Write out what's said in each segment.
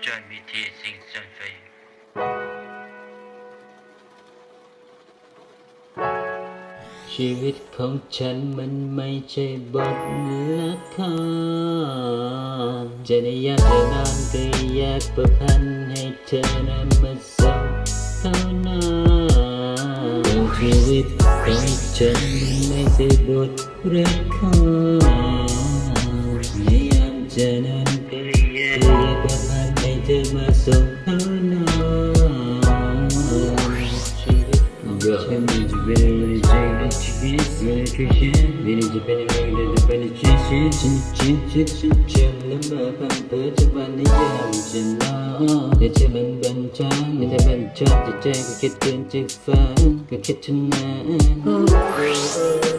join me to sing song for you ชีวิตของฉันมันไม่ใช่บทละครจะได้ยากจะนอนก็อยากประพันธ์ให้เธอนั้นมาส่งเท่านั้นชีวิตของฉันมันไม่ใช่บทละคร ต่จะบันจางจะใจก็คิดเกินจะฝันก็คิดถึงนาน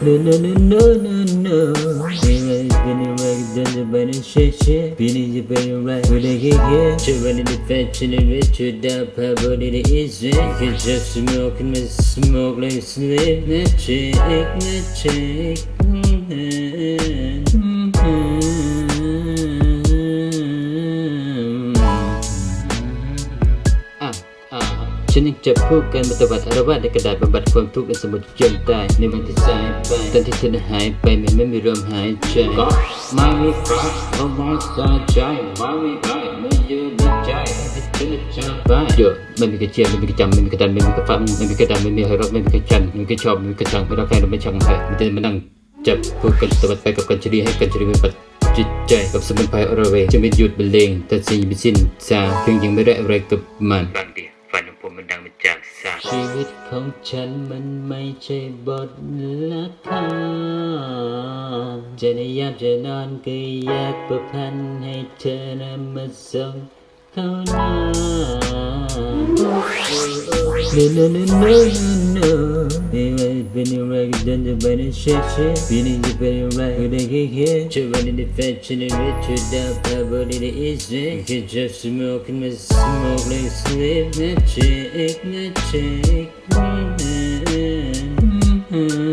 No no no no no no Anyway, been away, done the better shit shit Been in the better right, with a hit hit Children in the fashion and rich with that power that it is it Can just smoke and smoke like slip Magic, magic ฉันยังจะพูดกันมาตวัดอารวาสในกระดาษบำบัดความทุกข์และสมุดจนตายในวันที่สายไปตอนที่เธอหายไปมันไม่มีลมหายใจก็ไม่มีใครเอาไว้สะใจไม่มีใครไม่ยืนในใจที่ฉันจะไปเยอะไม่มีกระเจียไม่มีกระจำไม่มีกระดันไม่มีกระฟังไม่มีกระดานไม่มีใครรักไม่มีกระจันไม่มีกระชอบไม่มีกระชังไม่รักใครไม่ชังใครมีแต่มานั่งจับพูดกันตวัดไปกับกันชรีให้กันชรีมีปัดจิตใจกับสมุนไพรอรเวจะไม่หยุดบรรเลงแต่สิ่งไม่สิ้นสาเพียงยังไม่ได้อะไรกับมัน จากสางชีวิตของฉันมันไม่ใช่บทละครจะในยามจะนอนก็อยากประพันธ์ให้เธอนั้นมาส่งเข้าหน้า No no no no no no Been in right, done the better shit shit Been in the better right, with a hit hit Children in the fashion and rich with that power that it is it You just smoke and me smoke like slip Magic, magic Mm-hmm.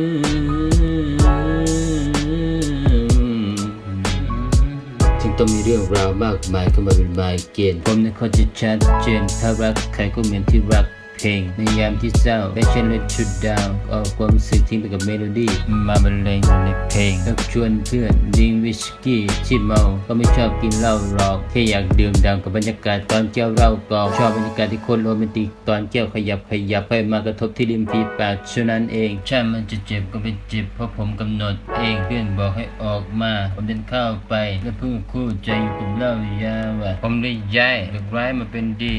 จึงต้องมีเรื่องราวมากมายเข้ามาเป็นหมเกณฑ์ผมนั้นเขาจะชัดเจนถ้ารักใครก็เหมือนที่รัก เพลงในยามที่เศร้าและฉันเลยชุดดาวเอาความรู้สึกทิ้งไปกับเมโลดี้มาบรรเลงในเพลงชักชวนเพื่อนดื่มวิสกี้ที่เมาก็ไม่ชอบกินเหล้าหรอกแค่อยากดื่มด่ำกับบรรยากาศตอนแก้วเหล้ากอกชอบบรรยากาศที่คนโรแมนติกตอนแก้วขยับขยับค่อยมากระทบที่ริมฝีปากเท่านั้นเองใช่มันจะเจ็บก็เป็นเจ็บเพราะผมกำหนดเองเพื่อนบอกให้ออกมา ผมเดินเข้าไป แล้วเพิ่งคู่ใจอยู่กับเหล้ายาว่ะผมได้ย้ายจากร้ายมาเป็นดี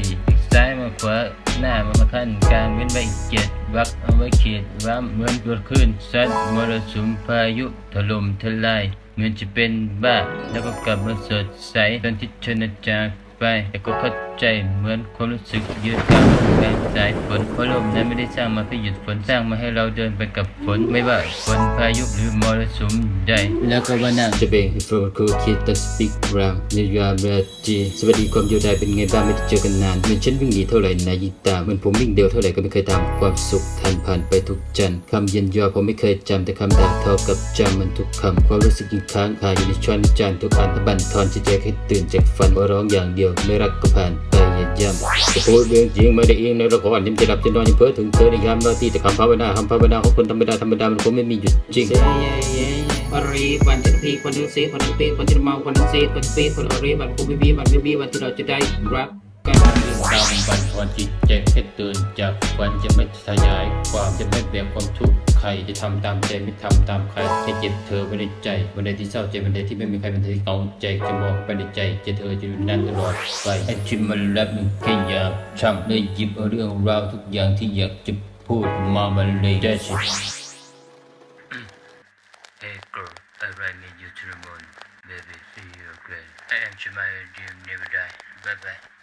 ซ้ายมาขวาหน้ามามาขั้นกลางเว้นไปอีกเจ็ดวักเอาไว้เขียดร้ำเหมือนเกิดขึ้นซัดมรสุมพายุถล่มทลายเหมือนจะเป็นบ้าแล้วก็กลับมาสดใสตอนที่เธอนะจากไปแต่ก็เข้า ใจเหมือนความรู้สึกยืดยาวของแรสายฝนเพราะลมนั้นไม่ได้สร้างมาเพื่อหยุดฝนสร้างมาให้เราเดินไปกับฝนไม่ว่าฝนพายุหรือมรสุมใดแล้วก็ว่านั่งจะเบ่งให้ฝนคูคิดต่สปิกรามในยามราจีสวัสดีความอยู่ได้เป็นไงบ้างไม่ได้เจอกันนานเหมือนฉันวิ่งหนีเท่าไหร่นายยิงตามเหมือนผมวิ่งเร็วเท่าไหร่ก็ไม่เคยตามความสุขทันผ่านไปทุกจันคำเย็นยอผมไม่เคยจำแต่คำด่าเท่ากับจำมันทุกคำความรู้สึกยังค้างคาอยู่ในช้อนจานทุกอันตะบันทอนจิตใจให้ตื่นจากฝันว่าร้องอย่างเดียวไม่รักก็ผ่าน ไปอย่ย้ำจะพูดเรื่องจริงไม่ได้เองในละครที่มันจะหลับจะนอนยังเพ้อถึงเธอในยามราตรีแต่คำภาวนาคำภาวนาของคนธรรมดาธรรมดามันคงไม่มีหยุดจริงปรีวันจะพีคนนึงเสีคนนึงเปีคนจะเมาคนนึงเสียคนปีคนอรีวันกูไม่มีวันไม่มีวันที่เราจะได้รัก กันดาวบันทอนจิตใจให้ตื่นจากฝันจะไม่ขยายความจะไม่แบกความทุกข์ใครจะทำตามใจไม่ทำตามใครให้เจ็บเธอไว้ในใจวันใดที่เศร้าใจวันใดที่ไม่มีใครเป็นที่เอาใจจะมองไปในใจจะเธอจะอยู่นั่นตลอดไปให้ชิมมันรับมันแค่อยากช้ำเลยหยิบเอาเรื่องราวทุกอย่างที่อยากจะพูดมาบรรเลงได้สิ Hey girl, I really need you to the moon, baby. See you again. I am Jemima, dream never die. Bye bye.